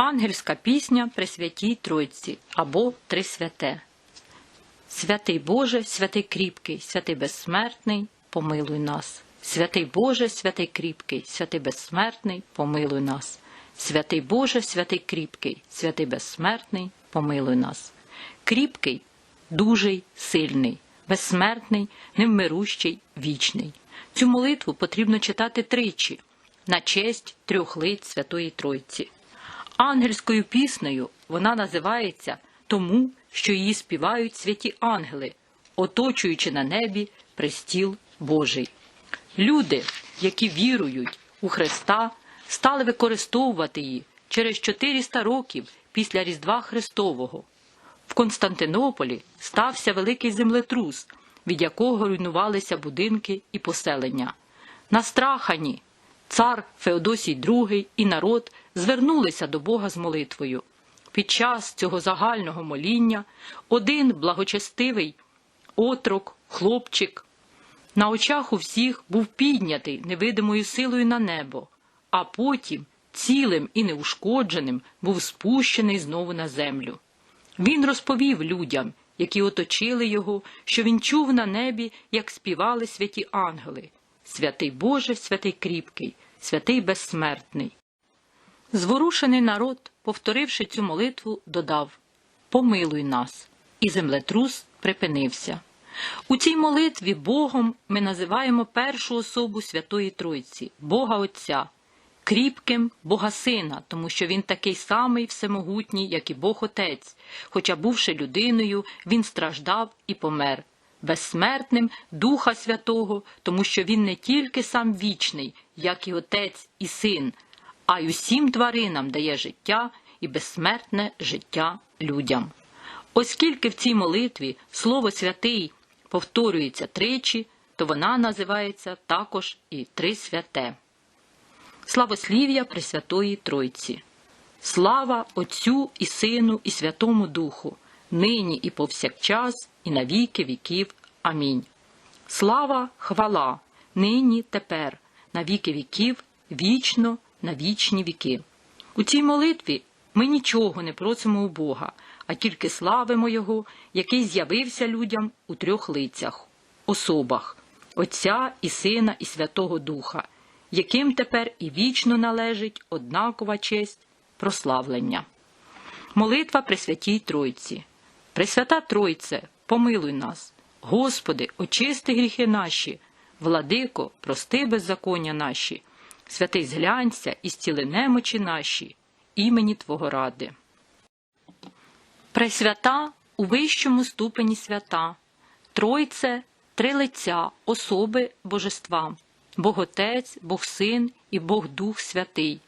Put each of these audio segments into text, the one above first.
Ангельська пісня при святій Тройці або Три святе. Святий Боже, святий кріпкий, святий безсмертний, помилуй нас. Святий Боже, святий кріпкий, святий безсмертний, помилуй нас. Святий Боже, святий кріпкий, святий безсмертний, помилуй нас. Кріпкий, дужий, сильний, безсмертний, невмирущий, вічний. Цю молитву потрібно читати тричі на честь трьох лиць Святої Тройці. Ангельською піснею вона називається тому, що її співають святі ангели, оточуючи на небі престіл Божий. Люди, які вірують у Христа, стали використовувати її через 400 років після Різдва Христового. В Константинополі стався великий землетрус, від якого руйнувалися будинки і поселення. Настрахані цар Феодосій II і народ звернулися до Бога з молитвою. Під час цього загального моління один благочестивий отрок, хлопчик, на очах у всіх був піднятий невидимою силою на небо, а потім цілим і неушкодженим був спущений знову на землю. Він розповів людям, які оточили його, що він чув на небі, як співали святі ангели Святий Боже, святий кріпкий, святий безсмертний. Зворушений народ, повторивши цю молитву, додав Помилуй нас, і землетрус припинився. У цій молитві Богом ми називаємо першу особу Святої Тройці, Бога Отця, кріпким Бога Сина, тому що Він такий самий всемогутній, як і Бог Отець, хоча, бувши людиною, Він страждав і помер, безсмертним Духа Святого, тому що Він не тільки сам вічний, як і Отець і Син, а й усім тваринам дає життя і безсмертне життя людям. Оскільки в цій молитві слово святий повторюється тричі, то вона називається також і Три святе. Славослів'я Пресвятої Тройці. Слава Отцю і Сину, і Святому Духу, нині і повсякчас, і на віки віків. Амінь. Слава, хвала, нині, тепер, на віки віків, вічно, на вічні віки. У цій молитві ми нічого не просимо у Бога, а тільки славимо Його, який з'явився людям у трьох лицях, особах Отця і Сина, і Святого Духа, яким тепер і вічно належить однакова честь прославлення. Молитва Пресвятій Тройці. Пресвята Тройце, помилуй нас, Господи, очисти гріхи наші, владико, прости беззаконня наші, святий зглянься і зціли немочі наші, імені Твого ради. Пресвята у вищому ступені свята, Тройце три лиця, особи божества, Бог Отець, Бог Син і Бог Дух Святий,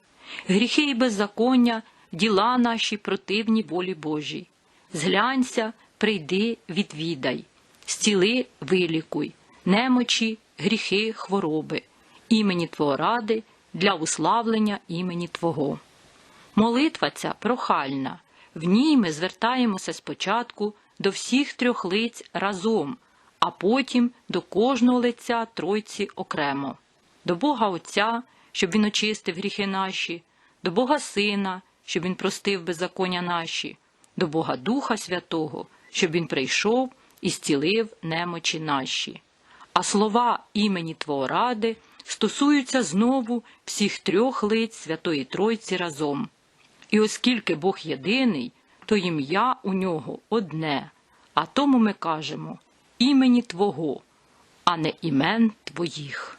гріхи і беззаконня, діла наші противні волі Божій. Зглянься, прийди, відвідай, зціли, вилікуй, немочі, гріхи, хвороби, імені Твого ради для уславлення імені Твого. Молитва ця прохальна. В ній ми звертаємося спочатку до всіх трьох лиць разом, а потім до кожного лиця Тройці окремо, до Бога Отця, щоб Він очистив гріхи наші, до Бога Сина, щоб Він простив беззаконня наші, до Бога Духа Святого, щоб Він прийшов і зцілив немочі наші. А слова імені Твого ради стосуються знову всіх трьох лиць Святої Тройці разом. І оскільки Бог єдиний, то ім'я у нього одне, а тому ми кажемо імені Твого, а не імен Твоїх.